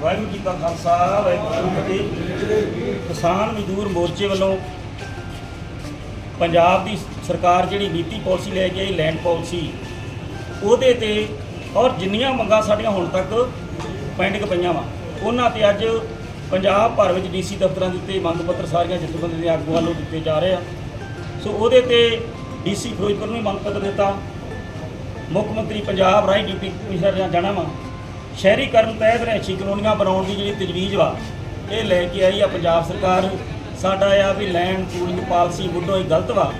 ਵਾਹਿਗੁਰੂ ਜੀ ਕਾ ਖਾਲਸਾ, ਵਾਹਿਗੁਰੂ ਜੀ ਕੀ ਫਤਿਹ। ਕਿਸਾਨ ਮਜ਼ਦੂਰ ਮੋਰਚੇ ਵੱਲੋਂ ਪੰਜਾਬ ਦੀ ਸਰਕਾਰ ਜਿਹੜੀ ਨੀਤੀ ਪਾਲਿਸੀ ਲੈ ਕੇ ਆਈ ਲੈਂਡ ਪਾਲਿਸੀ, ਉਹਦੇ ਤੇ ਔਰ ਜਿੰਨੀਆਂ ਮੰਗਾਂ ਸਾਡੀਆਂ ਹੁਣ ਤੱਕ ਪੈਂਡਿੰਗ ਪਈਆਂ ਵਾ, ਉਹਨਾਂ ਤੇ ਅੱਜ ਪੰਜਾਬ ਭਰ ਵਿੱਚ ਡੀਸੀ ਦਫ਼ਤਰਾਂ ਦੇ ਉੱਤੇ ਮੰਗ ਪੱਤਰ ਸਾਰੀਆਂ ਜਥੇਬੰਦੀਆਂ ਦੇ ਆਗੂਆਂ ਵੱਲੋਂ ਦਿੱਤੇ ਜਾ ਰਹੇ ਆ। ਸੋ ਉਹਦੇ ਤੇ ਡੀਸੀ ਫਿਰੋਜ਼ਪੁਰ ਨੂੰ ਵੀ ਮੰਗ ਪੱਤਰ ਦਿੱਤਾ। ਮੁੱਖ ਮੰਤਰੀ ਪੰਜਾਬ ਰਾਈ ਡਿਪਟੀ ਕਮਿਸ਼ਨਰ ਜਾਣਾ ਵਾ। ਸ਼ਹਿਰੀਕਰਨ ਤਹਿਤ ਰਹਿਸ਼ੀ ਕਲੋਨੀਆਂ ਬਣਾਉਣ ਦੀ ਜਿਹੜੀ ਤਜਵੀਜ਼ ਵਾ ਇਹ ਲੈ ਕੇ ਆਈ ਆ ਪੰਜਾਬ ਸਰਕਾਰ। ਸਾਡਾ ਆ ਵੀ ਲੈਂਡ ਪੂਲਿੰਗ ਪਾਲਿਸੀ ਮੁੱਢੋਂ ਹੀ ਗਲਤ ਵਾ।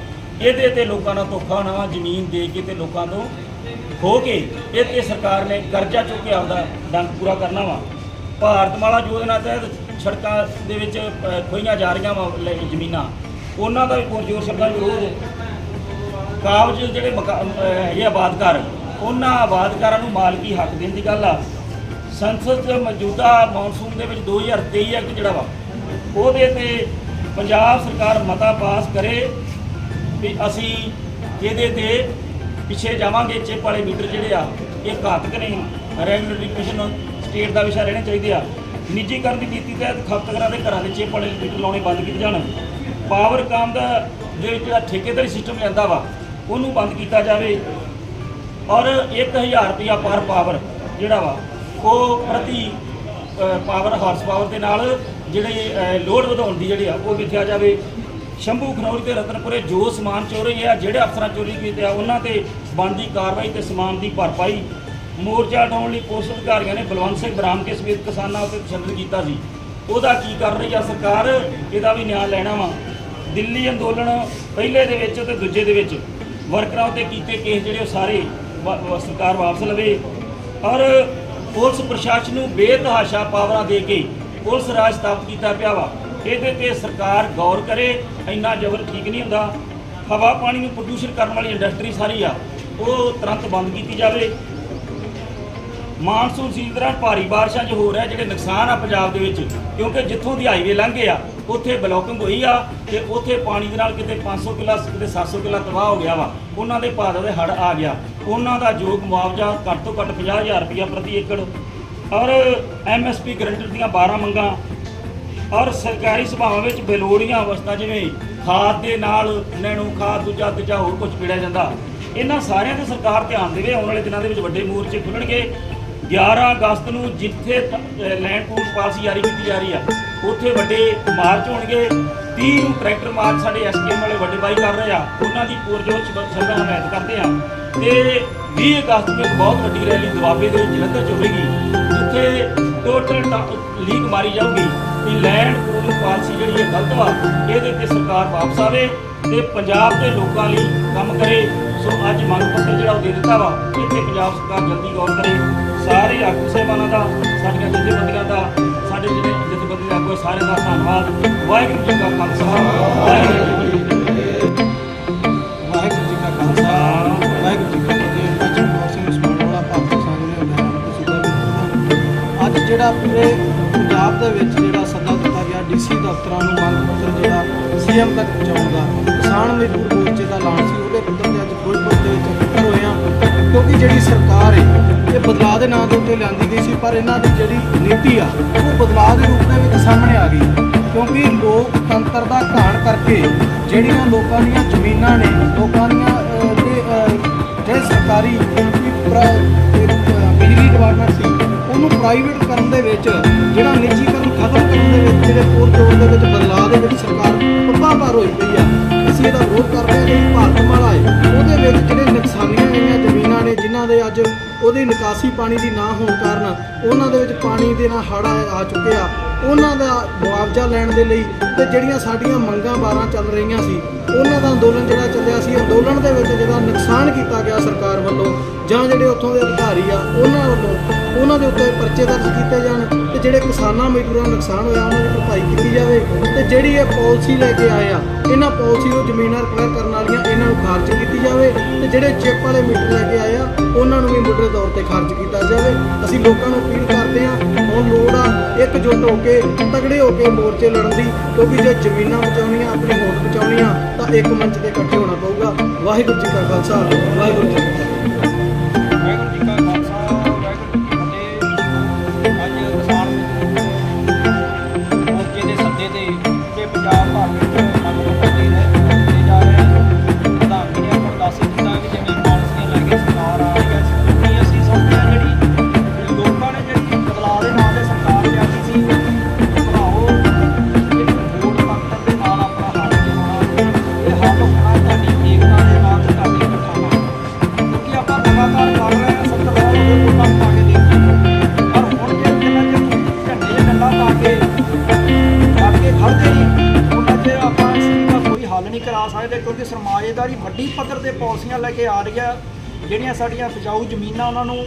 ਇਹਦੇ ਤੇ ਲੋਕਾਂ ਨਾਲ ਧੋਖਾ ਹੋਣਾ ਵਾ ਜ਼ਮੀਨ ਦੇ ਕੇ ਤੇ ਲੋਕਾਂ ਤੋਂ ਖੋ ਕੇ ਇਹ ਤੇ ਸਰਕਾਰ ਨੇ ਕਰਜ਼ਾ ਚੁੱਕ ਕੇ ਆਪਦਾ ਡੰਗ ਪੂਰਾ ਕਰਨਾ ਵਾ। ਭਾਰਤਮਾਲਾ ਯੋਜਨਾ ਤਹਿਤ ਸੜਕਾਂ ਦੇ ਵਿੱਚ ਅ, ਖੋਈਆਂ ਜਾ ਰਹੀਆਂ ਵਾ ਲੈ- ਜ਼ਮੀਨਾਂ। ਉਹਨਾਂ ਦਾ ਵੀ ਪੁਰਜੋਰ ਸ਼ਬਦਾਂ ਵਿਰੋਧ ਕਾਬਜ ਜਿਹੜੇ ਮਕਾ- ਹੈਗੇ ਆਬਾਦਕਾਰ ਉਹਨਾਂ ਆਬਾਦਕਾਰਾਂ ਨੂੰ ਮਾਲਕੀ ਹੱਕ ਦੇਣ ਦੀ ਗੱਲ ਆ। ਸੰਸਦ 'ਚ ਮੌਜੂਦਾ ਮੌਨਸੂਨ ਦੇ ਵਿੱਚ 2023 ਐਕਟ ਜਿਹੜਾ ਵਾ, ਉਹਦੇ ਤੇ ਪੰਜਾਬ ਸਰਕਾਰ ਮਤਾ ਪਾਸ ਕਰੇ ਵੀ ਅਸੀਂ ਇਹਦੇ ਤੇ ਪਿੱਛੇ ਜਾਵਾਂਗੇ, ਚਿੱਪ ਵਾਲੇ ਮੀਟਰ ਜਿਹੜੇ ਆ, ਇਹ ਘਾਤਕ ਨੇ ਰੈਗੂਲੇਟਰੀ ਕਮਿਸ਼ਨ ਸਟੇਟ ਦਾ ਵਿਸ਼ਾ ਰਹਿਣਾ ਚਾਹੀਦੇ ਆ। ਨਿੱਜੀਕਰਨ ਦੀ ਨੀਤੀ ਤਹਿਤ ਖਪਤਕਾਰਾਂ ਦੇ ਘਰਾਂ ਦੇ ਚਿੱਪ ਵਾਲੇ ਮੀਟਰ ਲਾਉਣੇ ਬੰਦ ਕੀਤੇ ਜਾਣ। ਪਾਵਰ ਕਾਮ ਦਾ ਦੇ ਵਿੱਚ ਜਿਹੜਾ ਠੇਕੇਦਾਰੀ ਸਿਸਟਮ ਲੈਂਦਾ ਵਾ, ਉਹਨੂੰ ਬੰਦ ਕੀਤਾ ਜਾਵੇ। ਔਰ 1000 ਰੁਪਿਆ ਪਰ ਪਾਵਰ ਜਿਹੜਾ ਵਾ ਉਹ ਪ੍ਰਤੀ ਪਾਵਰ ਹਾਰਸ ਪਾਵਰ ਦੇ ਨਾਲ ਜਿਹੜੇ ਅ, ਲੋਡ ਵਧਾਉਣ ਦੀ ਜਿਹੜੀ ਆ ਉਹ ਮਿਥਿਆ ਜਾਵੇ। ਸ਼ੰਭੂ ਖਨੌਰੀ ਤੇ ਰਤਨਪੁਰੇ ਜੋ ਸਮਾਨ ਚੋਰੀ ਆ ਜਿਹੜੇ ਅਫਸਰਾਂ ਚੋਰੀ ਕੀਤੇ ਆ ਉਹਨਾਂ ਤੇ ਬਣਦੀ ਕਾਰਵਾਈ ਤੇ ਸਮਾਨ ਦੀ ਭਰਪਾਈ। ਮੋਰਚਾ ਹਟਾਉਣ ਲਈ ਪੁਲਿਸ ਅਧਿਕਾਰੀਆਂ ਨੇ ਬਲਵੰਤ ਸਿੰਘ ਬਰਾਮ ਕੇ ਸਮੇਤ ਕਿਸਾਨਾਂ ਉੱਤੇ ਤਸ਼ੱਦਦ ਕੀਤਾ ਸੀ। ਉਹਦਾ ਕੀ ਕਰ ਰਹੀ ਆ ਸਰਕਾਰ? ਇਹਦਾ ਵੀ ਨਿਆਂ ਲੈਣਾ ਵਾ। ਦਿੱਲੀ ਅੰਦੋਲਨ ਪਹਿਲੇ ਦੇ ਵਿੱਚ ਤੇ ਦੂਜੇ ਦੇ ਵਿੱਚ ਵਰਕਰਾਂ ਉੱਤੇ ਕੀਤੇ ਕੇਸ ਜਿਹੜੇ ਉਹ ਸਾਰੇ ਵਾ- ਸਰਕਾਰ ਵਾਪਸ ਲਵੇ। ਔਰ ਪੁਲਿਸ ਪ੍ਰਸ਼ਾਸਨ ਨੂੰ ਬੇਤਹਾਸ਼ਾ ਪਾਵਰਾਂ ਦੇ ਕੇ ਪੁਲਿਸ ਰਾਜ ਸਥਾਪਿਤ ਕੀਤਾ ਪਿਆ ਵਾ। ਇਹਦੇ ਤੇ ਸਰਕਾਰ ਗੌਰ ਕਰੇ, ਇੰਨਾ ਜ਼ਬਰ ਠੀਕ ਨਹੀਂ ਹੁੰਦਾ। ਹਵਾ ਪਾਣੀ ਨੂੰ ਪ੍ਰਦੂਸ਼ਣ ਕਰਨ ਵਾਲੀ ਇੰਡਸਟਰੀ ਸਾਰੀ ਆ, ਉਹ ਤੁਰੰਤ ਬੰਦ ਕੀਤੀ ਜਾਵੇ। ਮਾਨਸੂਨ ਸੀਜ਼ਨ ਦੌਰਾਨ ਭਾਰੀ ਬਾਰਿਸ਼ਾਂ 'ਚ ਹੋ ਰਿਹਾ ਜਿਹੜੇ ਨੁਕਸਾਨ ਆ ਪੰਜਾਬ ਦੇ ਵਿੱਚ, ਕਿਉਂਕਿ ਜਿੱਥੋਂ ਦੀ ਹਾਈਵੇ ਲੰਘੇ ਆ ਉੱਥੇ ਬਲੋਕਿੰਗ ਹੋਈ ਆ ਤੇ ਉੱਥੇ ਪਾਣੀ ਦੇ ਨਾਲ ਕਿਤੇ 500 ਕਿੱਲਾ, ਕਿਤੇ 700 ਕਿੱਲਾ ਤਬਾਹ ਹੋ ਗਿਆ ਵਾ। ਉਹਨਾਂ ਦੇ ਭਾਅ ਦੇ ਹੜ ਆ ਗਿਆ। ਉਹਨਾਂ ਦਾ ਯੋਗ ਮੁਆਵਜ਼ਾ ਘੱਟ ਤੋਂ ਘੱਟ 50000 ਰੁਪਇਆ ਪ੍ਰਤੀ ਏਕੜ। ਔਰ ਐਮਐਸਪੀ ਗਰੰਟਰ ਦੀਆਂ 12 ਮੰਗਾਂ। ਔਰ ਸਰਕਾਰੀ ਸਭਾਵਾਂ ਵਿੱਚ ਬੇਲੋੜੀਆਂ ਅਵਸਥਾ ਜਿਵੇਂ ਖਾਦ ਦੇ ਨਾਲ ਨੈਣੂ ਖਾਦ, ਦੂਜਾ ਤੀਜਾ ਹੋਰ ਕੁਝ ਪੀੜਿਆ ਜਾਂਦਾ। ਇਹਨਾਂ ਸਾਰਿਆਂ ਤੇ ਸਰਕਾਰ ਧਿਆਨ ਦੇਵੇ, ਆਉਣ ਵਾਲੇ ਦਿਨਾਂ ਦੇ ਵਿੱਚ ਵੱਡੇ ਮੋਰਚੇ ਖੁੱਲਣਗੇ। 11 ਅਗਸਤ ਨੂੰ ਜਿੱਥੇ ਲੈਂਡ ਪੂਲ ਪਾਲਿਸੀ ਜਾਰੀ ਕੀਤੀ ਜਾ ਰਹੀ ਆ, ਉੱਥੇ ਵੱਡੇ ਮਾਰਚ ਹੋਣਗੇ। 30 ਨੂੰ ਟਰੈਕਟਰ ਮਾਰਚ ਸਾਡੇ ਐਸਕੇਐਮ ਵਾਲੇ ਵੱਡੇ ਬਾਈ ਕਰ ਰਹੇ ਆ, ਉਹਨਾਂ ਦੀ ਪੂਰਜੋਰ ਸ਼ਬਦਾਂ ਹਮਾਇਤ ਕਰਦੇ ਆ। ਤੇ 20 ਅਗਸਤ ਨੂੰ ਇੱਕ ਬਹੁਤ ਵੱਡੀ ਰੈਲੀ ਦੁਆਬੇ ਦੇ ਜਲੰਧਰ 'ਚ ਹੋਵੇਗੀ, ਜਿੱਥੇ ਟੋਟਲ ਲੀਕ ਮਾਰੀ ਜਾਊਗੀ ਵੀ ਲੈਂਡ ਪੂਲਿੰਗ ਪਾਲਿਸੀ ਜਿਹੜੀ ਹੈ ਗਲਤ ਵਾ, ਇਹਦੇ ਤੇ ਸਰਕਾਰ ਵਾਪਸ ਆਵੇ ਤੇ ਪੰਜਾਬ ਦੇ ਲੋਕਾਂ ਲਈ ਕੰਮ ਕਰੇ। ਸੋ ਅੱਜ ਮੰਗ ਪੱਤਰ ਜਿਹੜਾ ਉਹ ਦੇ ਦਿੱਤਾ ਵਾ, ਇੱਥੇ ਪੰਜਾਬ ਸਰਕਾਰ ਜਲਦੀ ਗੌਰ ਕਰੇ। ਸਾਰੇ ਆਗੂ ਸਾਹਿਬਾਨਾਂ ਦਾ, ਸਾਡੀਆਂ ਜਥੇਬੰਦੀਆਂ ਦਾ, ਸਾਡੇ ਜਿਹੜੇ ਜਥੇਬੰਦੀ ਆਗੂ ਸਾਰਿਆਂ ਦਾ ਧੰਨਵਾਦ। ਵਾਹਿਗੁਰੂ ਜੀ ਕਾ ਖਾਲਸਾ, ਵਾਹਿਗੁਰੂ ਜੀ ਕੀ ਫਤਿਹ। ਵਾਹਿਗੁਰੂ ਜੀ ਕਾ ਖਾਲਸਾ, ਵਾਹਿਗੁਰੂ ਜੀ ਕੀ ਫਤਿਹ। ਮੈਂ ਚਮਕੌਰ ਸਿੰਘ ਭਾਰਤ ਕਿਸਾਨ ਯੂਨੀਅਨ ਅੱਜ ਜਿਹੜਾ ਪੂਰੇ ਪੰਜਾਬ ਦੇ ਵਿੱਚ ਜਿਹੜਾ ਸੱਦਾ ਦਿੱਤਾ ਗਿਆ, ਡੀਸੀ ਦਫ਼ਤਰਾਂ ਨੂੰ ਮੰਗ ਪੱਤਰ ਜਿਹੜਾ ਸੀਐਮ ਤੱਕ ਪਹੁੰਚਾਉਣ ਦਾ, ਕਿਸਾਨ ਮਜ਼ਦੂਰ ਮੋਰਚੇ ਦਾ ਐਲਾਨ ਸੀ ਪਰ ਇਹਨਾਂ ਦੀ ਜਿਹੜੀ ਨੀਤੀ ਆ, ਉਹ ਬਦਲਾਅ ਦੇ ਰੂਪ ਦੇ ਵਿੱਚ ਸਾਹਮਣੇ ਆ ਗਈ। ਕਿਉਂਕਿ ਲੋਕਤੰਤਰ ਦਾ ਘਾਣ ਕਰਕੇ ਜਿਹੜੀਆਂ ਲੋਕਾਂ ਦੀਆਂ ਜ਼ਮੀਨਾਂ ਨੇ, ਲੋਕਾਂ ਦੀਆਂ ਤੇ ਜਿਹੜੇ ਸਰਕਾਰੀ ਬਿਜਲੀ ਡਿਪਾਰਟਮੈਂਟ ਸੀ, ਉਹਨੂੰ ਪ੍ਰਾਈਵੇਟ ਕਰਨ ਦੇ ਵਿੱਚ, ਜਿਹੜਾ ਨਿੱਜੀਕਰਨ ਖਤਮ ਕਰਨ ਦੇ ਵਿੱਚ, ਜਿਹੜੇ ਪੂਰ ਜੋੜ ਦੇ ਵਿੱਚ ਬਦਲਾਅ ਦੇ ਵਿੱਚ ਸਰਕਾਰ ਪੱਬਾਭਾਰ ਹੋਈ ਪਈ ਆ, ਅਸੀਂ ਇਹਦਾ ਵਿਰੋਧ ਕਰਦੇ ਹਾਂ ਜਿਹੜੀ ਭਾਰਤ ਨੇ ਅੱਜ ਉਹਦੀ ਨਿਕਾਸੀ ਪਾਣੀ ਦੀ ਨਾ ਹੋਣ ਕਾਰਨ ਉਹਨਾਂ ਦੇ ਵਿੱਚ ਪਾਣੀ ਦੇ ਨਾਲ ਹੜ੍ਹ ਆ ਆ ਚੁੱਕੇ ਆ ਉਹਨਾਂ ਦਾ ਮੁਆਵਜ਼ਾ ਲੈਣ ਦੇ ਲਈ ਤੇ ਜਿਹੜੀਆਂ ਸਾਡੀਆਂ ਮੰਗਾਂ 12 ਚੱਲ ਰਹੀਆਂ ਸੀ, ਉਹਨਾਂ ਦਾ ਅੰਦੋਲਨ ਜਿਹੜਾ ਚੱਲਿਆ ਸੀ, ਅੰਦੋਲਨ ਦੇ ਵਿੱਚ ਜਿਹੜਾ ਨੁਕਸਾਨ ਕੀਤਾ ਗਿਆ ਸਰਕਾਰ ਵੱਲੋਂ ਜਾਂ ਜਿਹੜੇ ਉੱਥੋਂ ਦੇ ਅਧਿਕਾਰੀ ਆ, ਉਹਨਾਂ ਵੱਲੋਂ ਉਹਨਾਂ ਦੇ ਉੱਤੇ ਪਰਚੇ ਦਰਜ ਕੀਤੇ ਜਾਣ। ਤੇ ਜਿਹੜੇ ਕਿਸਾਨਾਂ ਮਜ਼ਦੂਰਾਂ ਦਾ ਨੁਕਸਾਨ ਹੋਇਆ, ਉਹਨਾਂ ਦੀ ਭਰਪਾਈ ਕੀਤੀ ਜਾਵੇ ਤੇ ਜਿਹੜੀ ਇਹ ਪਾਲਿਸੀ ਲੈ ਕੇ ਆਏ ਆ, ਇਹਨਾਂ ਪਾਲਿਸੀ ਨੂੰ ਜ਼ਮੀਨਾਂ ਰਿਕਵਾਇਰ ਕਰਨ ਵਾਲੀਆਂ ਇਹਨਾਂ ਨੂੰ ਖਾਰਜ ਕੀਤੀ ਜਾਵੇ ਤੇ ਜਿਹੜੇ ਚਿੱਪ ਵਾਲੇ ਮੀਟਰ ਲੈ ਕੇ ਆਏ ਆ, ਉਹਨਾਂ ਨੂੰ ਵੀ ਮੁੱਢਲੇ ਤੌਰ ਤੇ ਖਾਰਜ ਕੀਤਾ ਜਾਵੇ। ਅਸੀਂ ਲੋਕਾਂ ਨੂੰ ਅਪੀਲ ਕਰਦੇ ਆ ਹੁਣ ਲੋੜ ਆ ਇਕਜੁੱਟ ਹੋ ਕੇ, ਤਗੜੇ ਹੋ ਕੇ ਮੋਰਚੇ ਲੜਨ ਦੀ, ਕਿਉਂਕਿ ਜੇ ਜ਼ਮੀਨਾਂ ਬਚਾਉਣੀਆਂ, ਆਪਣੇ ਹੋਂਦ ਬਚਾਉਣੀਆਂ, ਤਾਂ ਇੱਕ ਮੰਚ ਤੇ ਇਕੱਠੇ ਹੋਣਾ ਪਊਗਾ। ਵਾਹਿਗੁਰੂ ਜੀ ਕਾ ਖਾਲਸਾ, ਵਾਹਿਗੁਰੂ ਜੀ ਕੀ ਫਤਿਹ। ਵਾਹਿਗੁਰੂ ਜੀ ਕਾ ਸਕਦੇ ਕਿਉਂਕਿ ਸਮਾਜਦਾਰੀ ਵੱਡੀ ਪੱਧਰ 'ਤੇ ਪੋਲਸੀਆਂ ਲੈ ਕੇ ਆ ਰਹੀ ਹੈ। ਜਿਹੜੀਆਂ ਸਾਡੀਆਂ ਉਪਜਾਊ ਜ਼ਮੀਨਾਂ ਉਹਨਾਂ ਨੂੰ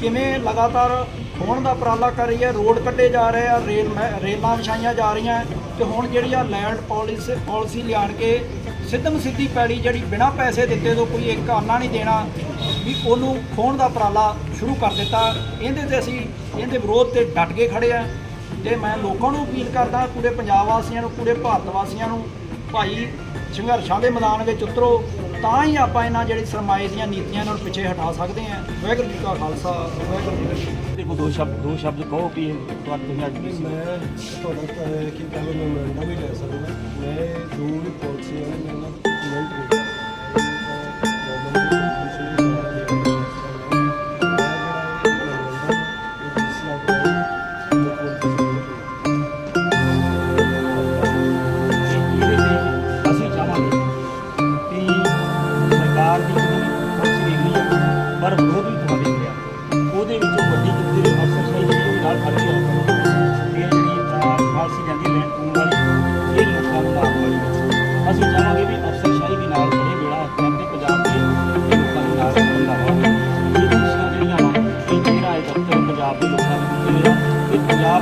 ਕਿਵੇਂ ਲਗਾਤਾਰ ਖੋਣ ਦਾ ਉਪਰਾਲਾ ਕਰ ਰਹੀ ਹੈ, ਰੋਡ ਕੱਢੇ ਜਾ ਰਹੇ ਆ, ਰੇਲ ਰੇਲਾਂ ਵਿਛਾਈਆਂ ਜਾ ਰਹੀਆਂ ਤੇ ਹੁਣ ਜਿਹੜੀ ਆ ਲੈਂਡ ਪਾਲਿਸੀ ਪਾਲਿਸੀ ਲਿਆਣ ਕੇ ਸਿੱਧਮ ਸਿੱਧੀ ਪੈਲੀ ਜਿਹੜੀ ਬਿਨਾਂ ਪੈਸੇ ਦਿੱਤੇ ਤੋਂ ਕੋਈ ਇੱਕ ਆਨਾ ਨਹੀਂ ਦੇਣਾ, ਵੀ ਉਹਨੂੰ ਖੋਣ ਦਾ ਉਪਰਾਲਾ ਸ਼ੁਰੂ ਕਰ ਦਿੱਤਾ। ਇਹਦੇ ਤੇ ਅਸੀਂ ਇਹਦੇ ਵਿਰੋਧ ਤੇ ਡਟ ਕੇ ਖੜੇ ਆ ਤੇ ਮੈਂ ਲੋਕਾਂ ਨੂੰ ਅਪੀਲ ਕਰਦਾ, ਪੂਰੇ ਪੰਜਾਬ ਵਾਸੀਆਂ ਨੂੰ, ਪੂਰੇ ਭਾਰਤ ਵਾਸੀਆਂ ਨੂੰ, ਭਾਈ ਸੰਘਰਸ਼ਾਂ ਦੇ ਮੈਦਾਨ ਵਿੱਚ ਉਤਰੋ ਤਾਂ ਹੀ ਆਪਾਂ ਇਹਨਾਂ ਜਿਹੜੀ ਸਰਮਾਏ ਦੀਆਂ ਨੀਤੀਆਂ ਨੂੰ ਪਿੱਛੇ ਹਟਾ ਸਕਦੇ ਹਾਂ। ਵਾਹਿਗੁਰੂ ਜੀ ਕਾ ਖਾਲਸਾ ਵਾਹਿਗੁਰੂ ਜੀ ਕੀ ਫਤਿਹ। ਦੇਖੋ ਦੋ ਸ਼ਬਦ ਦੋ ਸ਼ਬਦ ਕਹੋ ਤੁਹਾਡੇ ਤੁਸੀਂ ਅੱਜ ਮੈਂ ਤੁਹਾਡਾ ਕੀ ਕਹਿੰਦੇ ਮੈਂ ਮੈਂਡਾ ਵੀ ਲੈ ਸਕਦਾ। ਮੈਂ ਜੋ ਵੀ ਹੈ ਮੈਂ ਦਾ ਕਮੈਂਟ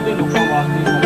ਇਹ ਪੰਜਾਬ ਦੇ ਲੋਕਾਂ